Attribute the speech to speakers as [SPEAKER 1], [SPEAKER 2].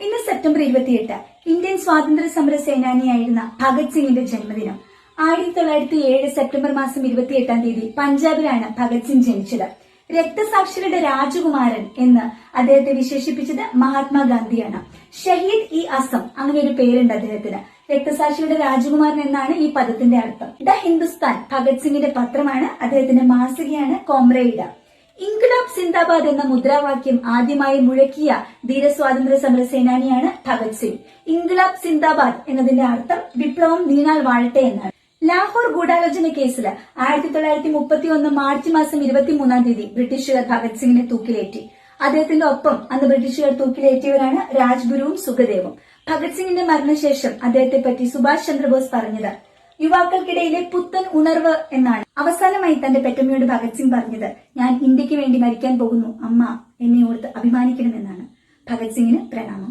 [SPEAKER 1] ഇന്ന് സെപ്റ്റംബർ ഇരുപത്തിയെട്ട് ഇന്ത്യൻ സ്വാതന്ത്ര്യ സമര സേനാനിയായിരുന്ന ഭഗത് സിംഗിന്റെ ജന്മദിനം. ആയിരത്തി തൊള്ളായിരത്തി ഏഴ് സെപ്റ്റംബർ മാസം ഇരുപത്തിയെട്ടാം തീയതി പഞ്ചാബിലാണ് ഭഗത് സിംഗ് ജനിച്ചത്. രക്തസാക്ഷികളുടെ രാജകുമാരൻ എന്ന് അദ്ദേഹത്തെ വിശേഷിപ്പിച്ചത് മഹാത്മാഗാന്ധിയാണ്. ഷഹീദ് ഇ അസം അങ്ങനെ ഒരു പേരുണ്ട് അദ്ദേഹത്തിന്. രക്തസാക്ഷിയുടെ രാജകുമാരൻ എന്നാണ് ഈ പദത്തിന്റെ അർത്ഥം. ദ ഹിന്ദുസ്ഥാൻ ഭഗത് സിംഗിന്റെ പത്രമാണ് അദ്ദേഹത്തിന്റെ മാസികയാണ് കോമ്രേഡ് ഇൻക്ലാബ് സിന്ദാബാദ് എന്ന മുദ്രാവാക്യം ആദ്യമായി മുഴക്കിയ ധീരസ്വാതന്ത്ര്യ സമര സേനാനിയാണ് ഭഗത് സിംഗ്. ഇൻക്ലാബ് സിന്ദാബാദ് എന്നതിന്റെ അർത്ഥം വിപ്ലവം നീണാൾ വാഴട്ടെ എന്നാണ്. ലാഹോർ ഗൂഢാലോചന കേസിൽ ആയിരത്തി തൊള്ളായിരത്തി മുപ്പത്തി ഒന്ന് മാർച്ച് മാസം ഇരുപത്തിമൂന്നാം തീയതി ബ്രിട്ടീഷുകാർ ഭഗത് സിംഗിനെ തൂക്കിലേറ്റി. അദ്ദേഹത്തിന്റെ ഒപ്പം അന്ന് ബ്രിട്ടീഷുകാർ തൂക്കിലേറ്റിയവരാണ് രാജ്ഗുരുവും സുഖദേവും. ഭഗത് സിംഗിന്റെ മരണശേഷം അദ്ദേഹത്തെ പറ്റി സുഭാഷ് ചന്ദ്രബോസ് പറഞ്ഞത് യുവാക്കൾക്കിടയിലെ പുത്തൻ ഉണർവ് എന്നാണ്. അവസാനമായി തന്റെ പെറ്റമ്മയോട് ഭഗത് സിംഗ് പറഞ്ഞത് ഞാൻ ഇന്ത്യയ്ക്ക് വേണ്ടി മരിക്കാൻ പോകുന്നു അമ്മ. എന്നെ ഓർത്ത് അഭിമാനിക്കണമെന്നാണ്. ഭഗത് സിംഗിന് പ്രണാമം.